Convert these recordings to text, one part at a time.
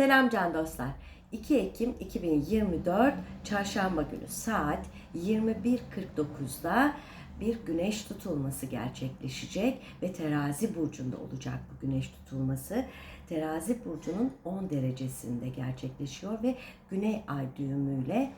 Selam can dostlar. 2 Ekim 2024 Çarşamba günü saat 21.49'da bir güneş tutulması gerçekleşecek ve terazi burcunda olacak bu güneş tutulması. Terazi burcunun 10 derecesinde gerçekleşiyor ve güney ay düğümüyle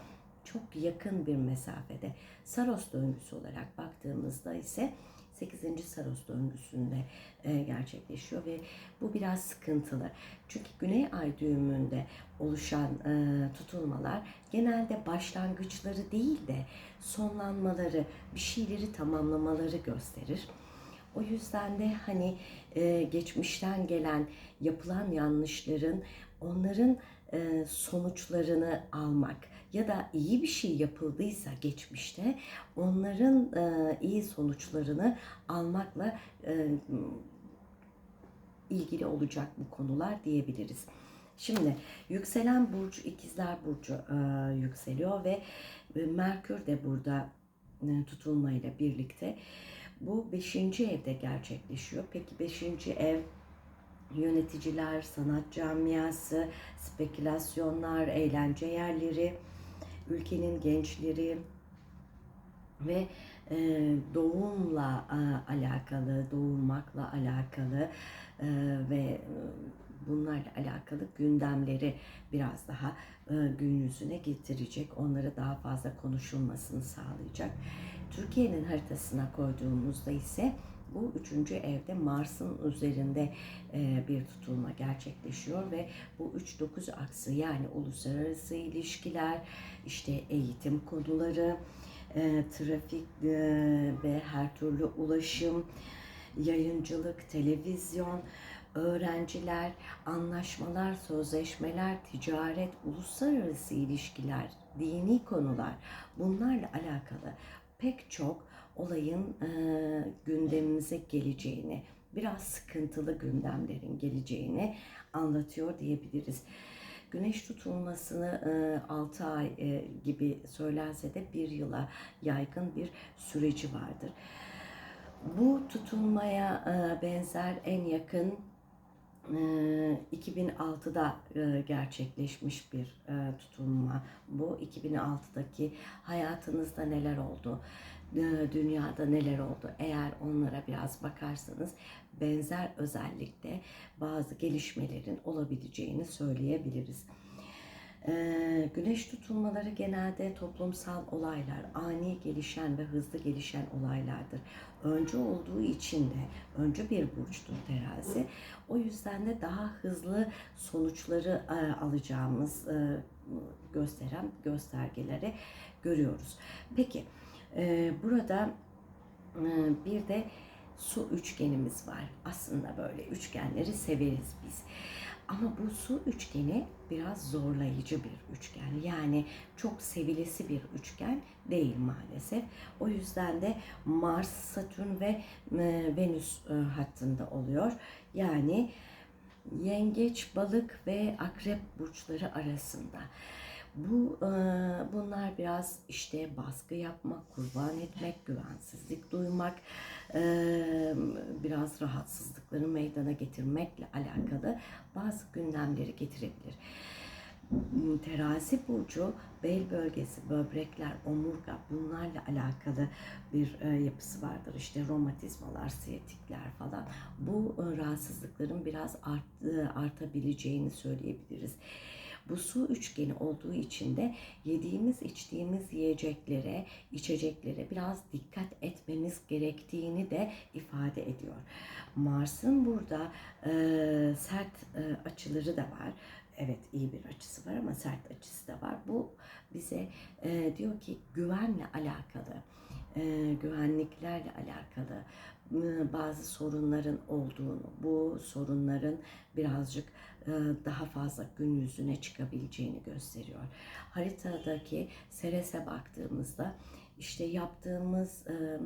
çok yakın bir mesafede. Saros döngüsü olarak baktığımızda ise 8. Saros döngüsünde e, gerçekleşiyor ve bu biraz sıkıntılı. Çünkü Güney Ay düğümünde oluşan e, tutulmalar genelde başlangıçları değil de sonlanmaları, bir şeyleri tamamlamaları gösterir. O yüzden de hani e, geçmişten gelen yapılan yanlışların onların sonuçlarını almak ya da iyi bir şey yapıldıysa geçmişte onların e, iyi sonuçlarını almakla e, ilgili olacak bu konular diyebiliriz. Şimdi yükselen burcu ikizler burcu e, yükseliyor ve e, Merkür de burada e, tutulmayla birlikte bu beşinci evde gerçekleşiyor. Peki beşinci ev yöneticiler, sanat camiası, spekülasyonlar, eğlence yerleri, ülkenin gençleri ve e, doğumla e, alakalı, doğurmakla alakalı e, ve e, bunlarla alakalı gündemleri biraz daha e, gün yüzüne getirecek. Onları daha fazla konuşulmasını sağlayacak. Türkiye'nin haritasına koyduğumuzda ise bu üçüncü evde Mars'ın üzerinde e, bir tutulma gerçekleşiyor ve bu 3-9 aksı yani uluslararası ilişkiler, işte eğitim konuları, e, trafik e, ve her türlü ulaşım, yayıncılık, televizyon, öğrenciler, anlaşmalar, sözleşmeler, ticaret, uluslararası ilişkiler, dini konular bunlarla alakalı pek çok olayın e, gündemimize geleceğini, biraz sıkıntılı gündemlerin geleceğini anlatıyor diyebiliriz. Güneş tutulmasını e, 6 ay e, gibi söylense de bir yıla yaygın bir süreci vardır. Bu tutulmaya e, benzer en yakın 2006'da gerçekleşmiş bir tutulma bu. 2006'daki hayatınızda neler oldu? Dünyada neler oldu? Eğer onlara biraz bakarsanız benzer özellikle bazı gelişmelerin olabileceğini söyleyebiliriz. Güneş tutulmaları genelde toplumsal olaylar, ani gelişen ve hızlı gelişen olaylardır. Öncü olduğu için de, öncü bir burçtur terazi. O yüzden de daha hızlı sonuçları alacağımız gösteren göstergeleri görüyoruz. Peki, burada bir de su üçgenimiz var. Aslında böyle üçgenleri severiz biz. Ama bu su üçgeni biraz zorlayıcı bir üçgen. Yani çok sevilesi bir üçgen değil maalesef. O yüzden de Mars, Satürn ve e, Venüs e, hattında oluyor. Yani yengeç, balık ve akrep burçları arasında. Bu e, bunlar biraz işte baskı yapmak, kurban etmek, güvensizlik duymak, e, biraz rahatsızlıkları meydana getirmekle alakalı bazı gündemleri getirebilir. Terazi burcu bel bölgesi, böbrekler, omurga bunlarla alakalı bir e, yapısı vardır. İşte romatizmalar, siyatikler falan. Bu rahatsızlıkların biraz art, artabileceğini söyleyebiliriz. Bu su üçgeni olduğu için de yediğimiz, içtiğimiz yiyeceklere, içeceklere biraz dikkat etmemiz gerektiğini de ifade ediyor. Mars'ın burada e, sert e, açıları da var. Evet iyi bir açısı var ama sert açısı da var. Bu bize e, diyor ki güvenle alakalı, e, güvenliklerle alakalı bazı sorunların olduğunu, bu sorunların birazcık e, daha fazla gün yüzüne çıkabileceğini gösteriyor. Haritadaki Seres'e baktığımızda işte yaptığımız e,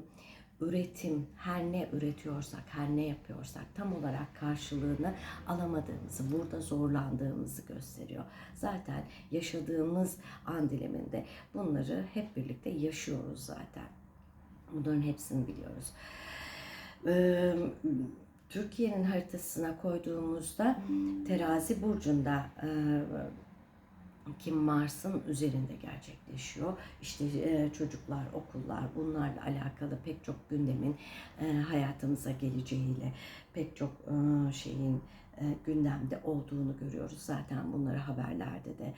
üretim, her ne üretiyorsak, her ne yapıyorsak tam olarak karşılığını alamadığımızı, burada zorlandığımızı gösteriyor. Zaten yaşadığımız an diliminde bunları hep birlikte yaşıyoruz zaten. Bunların hepsini biliyoruz. Türkiye'nin haritasına koyduğumuzda terazi burcunda e, Kim Mars'ın üzerinde gerçekleşiyor. İşte e, çocuklar, okullar bunlarla alakalı pek çok gündemin e, hayatımıza geleceğiyle pek çok şeyin e, gündemde olduğunu görüyoruz. Zaten bunları haberlerde de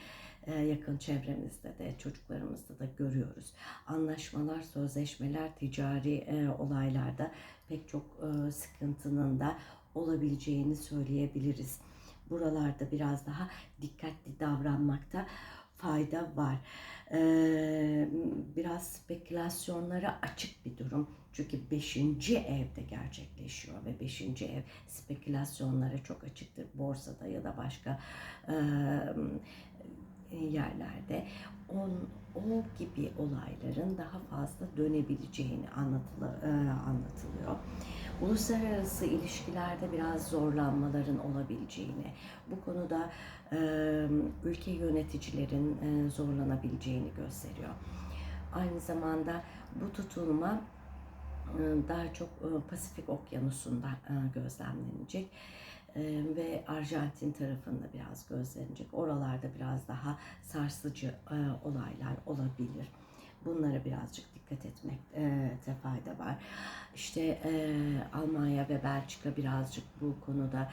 e, yakın çevremizde de çocuklarımızda da görüyoruz. Anlaşmalar, sözleşmeler, ticari e, olaylarda pek çok sıkıntının da olabileceğini söyleyebiliriz. Buralarda biraz daha dikkatli davranmakta fayda var. Ee, biraz spekülasyonlara açık bir durum. Çünkü 5. evde gerçekleşiyor ve 5. ev spekülasyonlara çok açıktır. Borsada ya da başka e, yerlerde on, o gibi olayların daha fazla dönebileceğini e, anlatılıyor. Uluslararası ilişkilerde biraz zorlanmaların olabileceğini, bu konuda e, ülke yöneticilerin e, zorlanabileceğini gösteriyor. Aynı zamanda bu tutulma daha çok Pasifik Okyanusu'nda gözlemlenecek ve Arjantin tarafında biraz gözlenecek. Oralarda biraz daha sarsıcı olaylar olabilir. Bunlara birazcık dikkat etmekte fayda var. İşte Almanya ve Belçika birazcık bu konuda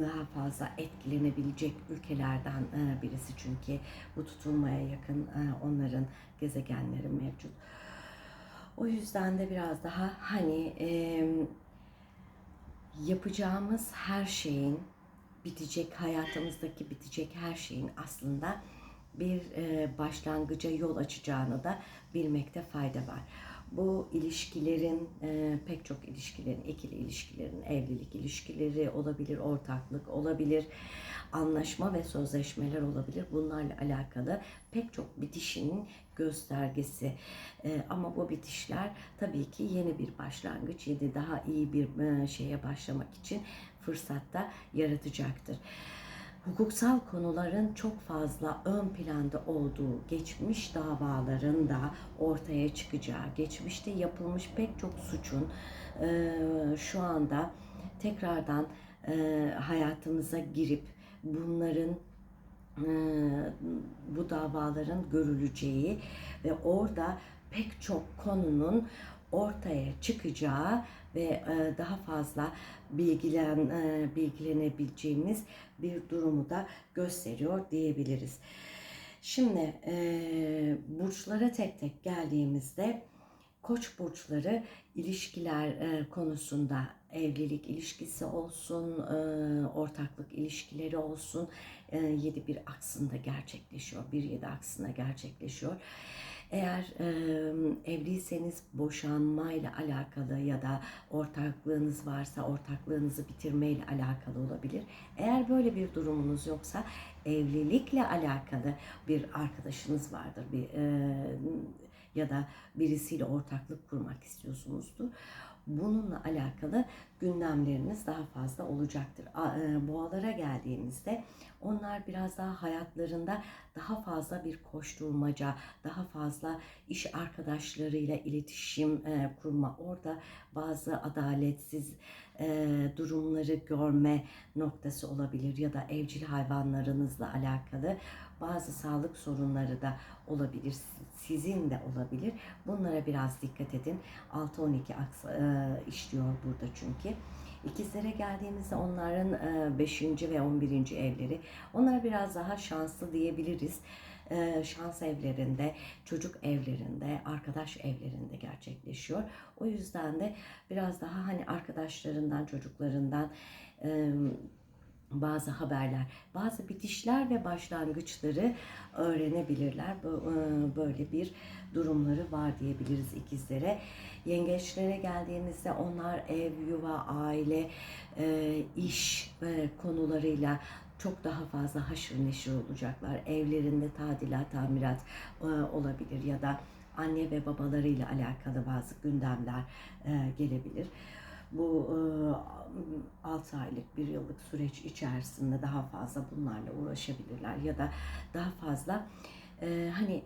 daha fazla etkilenebilecek ülkelerden birisi çünkü bu tutulmaya yakın onların gezegenleri mevcut. O yüzden de biraz daha hani yapacağımız her şeyin bitecek hayatımızdaki bitecek her şeyin aslında bir başlangıca yol açacağını da bilmekte fayda var. Bu ilişkilerin e, pek çok ilişkilerin, ikili ilişkilerin, evlilik ilişkileri olabilir, ortaklık olabilir, anlaşma ve sözleşmeler olabilir. Bunlarla alakalı pek çok bitişin göstergesi. E, ama bu bitişler tabii ki yeni bir başlangıç, yeni daha iyi bir e, şeye başlamak için fırsatta yaratacaktır hukuksal konuların çok fazla ön planda olduğu, geçmiş davaların da ortaya çıkacağı, geçmişte yapılmış pek çok suçun e, şu anda tekrardan e, hayatımıza girip bunların e, bu davaların görüleceği ve orada pek çok konunun ortaya çıkacağı ve daha fazla bilgilen bilgilenebileceğimiz bir durumu da gösteriyor diyebiliriz. Şimdi e, burçlara tek tek geldiğimizde Koç burçları ilişkiler konusunda evlilik ilişkisi olsun, ortaklık ilişkileri olsun 7-1 aksında gerçekleşiyor. 1-7 aksında gerçekleşiyor. Eğer e, evliyseniz boşanmayla alakalı ya da ortaklığınız varsa ortaklığınızı bitirmeyle alakalı olabilir. Eğer böyle bir durumunuz yoksa evlilikle alakalı bir arkadaşınız vardır. Bir e, ya da birisiyle ortaklık kurmak istiyorsunuzdur bununla alakalı gündemleriniz daha fazla olacaktır. E, boğalara geldiğimizde onlar biraz daha hayatlarında daha fazla bir koşturmaca, daha fazla iş arkadaşlarıyla iletişim e, kurma, orada bazı adaletsiz e, durumları görme noktası olabilir ya da evcil hayvanlarınızla alakalı bazı sağlık sorunları da olabilir. Sizin de olabilir. Bunlara biraz dikkat edin. 6-12 e, işliyor burada çünkü. İkizlere geldiğimizde onların 5. E, ve 11. evleri. Onlar biraz daha şanslı diyebiliriz. E, şans evlerinde, çocuk evlerinde, arkadaş evlerinde gerçekleşiyor. O yüzden de biraz daha hani arkadaşlarından, çocuklarından bazı haberler, bazı bitişler ve başlangıçları öğrenebilirler. E, böyle bir durumları var diyebiliriz ikizlere. Yengeçlere geldiğimizde onlar ev, yuva, aile, e, iş e, konularıyla çok daha fazla haşır neşir olacaklar. Evlerinde tadilat, tamirat olabilir ya da anne ve babalarıyla alakalı bazı gündemler gelebilir bu 6 aylık bir yıllık süreç içerisinde daha fazla bunlarla uğraşabilirler ya da daha fazla hani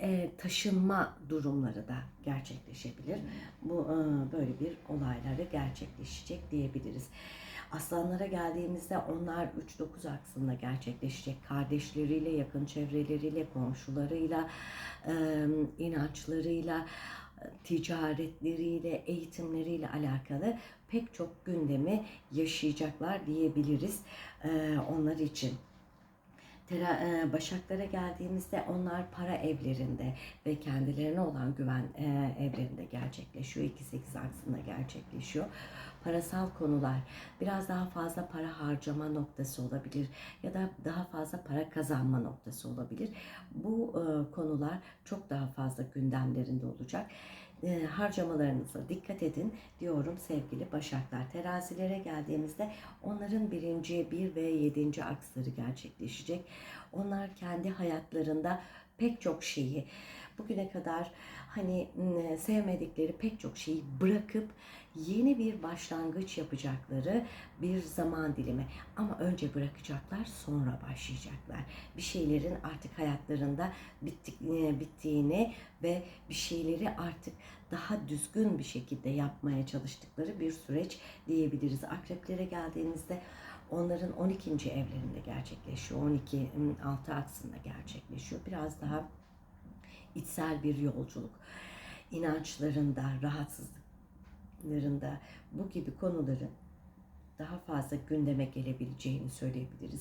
e, taşınma durumları da gerçekleşebilir. Bu e, böyle bir olayları gerçekleşecek diyebiliriz. Aslanlara geldiğimizde onlar 3-9 aksında gerçekleşecek. Kardeşleriyle, yakın çevreleriyle, komşularıyla, e, inançlarıyla, ticaretleriyle, eğitimleriyle alakalı pek çok gündemi yaşayacaklar diyebiliriz onlar için. Tera, e, Başaklara geldiğimizde onlar para evlerinde ve kendilerine olan güven e, evlerinde gerçekleşiyor. 2-8 aksında gerçekleşiyor. Parasal konular biraz daha fazla para harcama noktası olabilir ya da daha fazla para kazanma noktası olabilir. Bu e, konular çok daha fazla gündemlerinde olacak e, harcamalarınıza dikkat edin diyorum sevgili Başaklar. Terazilere geldiğimizde onların birinci, bir ve yedinci aksları gerçekleşecek. Onlar kendi hayatlarında pek çok şeyi bugüne kadar hani sevmedikleri pek çok şeyi bırakıp yeni bir başlangıç yapacakları bir zaman dilimi. Ama önce bırakacaklar, sonra başlayacaklar. Bir şeylerin artık hayatlarında bittik, e, bittiğini ve bir şeyleri artık daha düzgün bir şekilde yapmaya çalıştıkları bir süreç diyebiliriz. Akreplere geldiğimizde onların 12. evlerinde gerçekleşiyor. 12 m, 6 aksında gerçekleşiyor. Biraz daha içsel bir yolculuk. İnançlarında, rahatsızlıklarında bu gibi konuların daha fazla gündeme gelebileceğini söyleyebiliriz.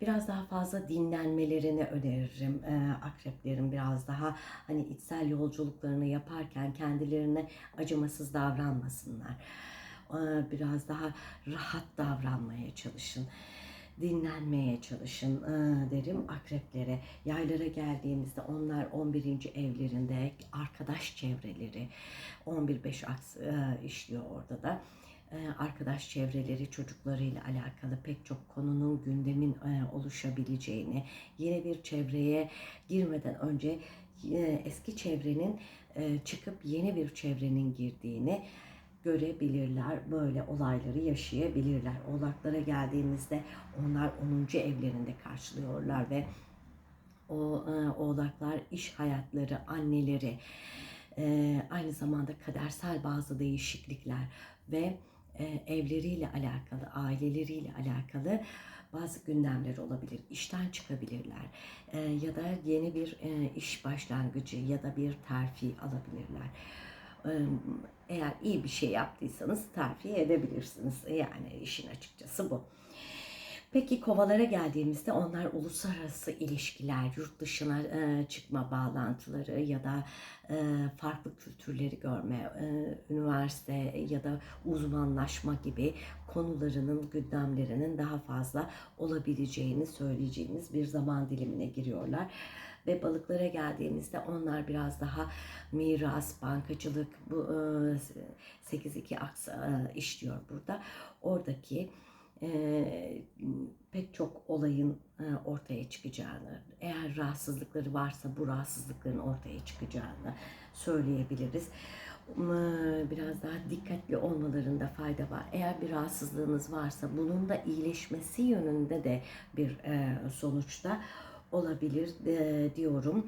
Biraz daha fazla dinlenmelerini öneririm. Ee, akreplerin biraz daha hani içsel yolculuklarını yaparken kendilerine acımasız davranmasınlar. Ee, biraz daha rahat davranmaya çalışın dinlenmeye çalışın e, derim akreplere. Yaylara geldiğimizde onlar 11. evlerinde arkadaş çevreleri 11-5 aks e, işliyor orada da. Arkadaş çevreleri çocuklarıyla alakalı pek çok konunun gündemin e, oluşabileceğini, yeni bir çevreye girmeden önce eski çevrenin çıkıp yeni bir çevrenin girdiğini görebilirler. Böyle olayları yaşayabilirler. Oğlaklara geldiğimizde onlar 10. evlerinde karşılıyorlar ve o e, oğlaklar iş hayatları, anneleri, e, aynı zamanda kadersel bazı değişiklikler ve e, evleriyle alakalı, aileleriyle alakalı bazı gündemler olabilir. İşten çıkabilirler ya da yeni bir iş başlangıcı ya da bir terfi alabilirler. Eğer iyi bir şey yaptıysanız terfi edebilirsiniz. Yani işin açıkçası bu. Peki kovalara geldiğimizde onlar uluslararası ilişkiler, yurt dışına e, çıkma bağlantıları ya da e, farklı kültürleri görme, e, üniversite ya da uzmanlaşma gibi konularının, gündemlerinin daha fazla olabileceğini söyleyeceğimiz bir zaman dilimine giriyorlar. Ve balıklara geldiğimizde onlar biraz daha miras, bankacılık, bu e, 8-2 aks e, işliyor burada. Oradaki e, pek çok olayın e, ortaya çıkacağını, eğer rahatsızlıkları varsa bu rahatsızlıkların ortaya çıkacağını söyleyebiliriz. Biraz daha dikkatli olmalarında fayda var. Eğer bir rahatsızlığınız varsa bunun da iyileşmesi yönünde de bir e, sonuçta olabilir e, diyorum.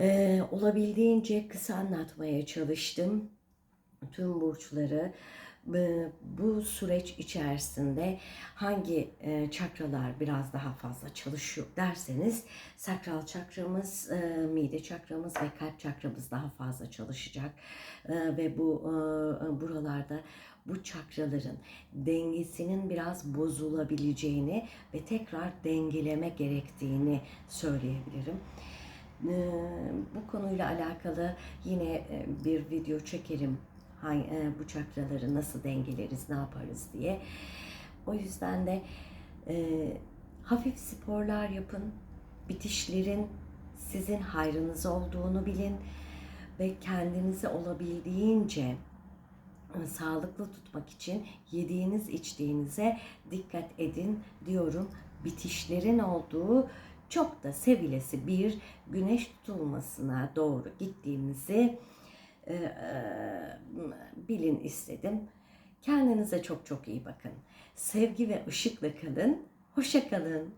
E, olabildiğince kısa anlatmaya çalıştım tüm burçları bu süreç içerisinde hangi çakralar biraz daha fazla çalışıyor derseniz sakral çakramız, mide çakramız ve kalp çakramız daha fazla çalışacak ve bu buralarda bu çakraların dengesinin biraz bozulabileceğini ve tekrar dengeleme gerektiğini söyleyebilirim. Bu konuyla alakalı yine bir video çekerim bu çakraları nasıl dengeleriz, ne yaparız diye. O yüzden de e, hafif sporlar yapın, bitişlerin sizin hayrınız olduğunu bilin ve kendinizi olabildiğince e, sağlıklı tutmak için yediğiniz içtiğinize dikkat edin diyorum. Bitişlerin olduğu çok da sevilesi bir güneş tutulmasına doğru gittiğimizi e, e, bilin istedim. Kendinize çok çok iyi bakın. Sevgi ve ışıkla kalın. Hoşça kalın.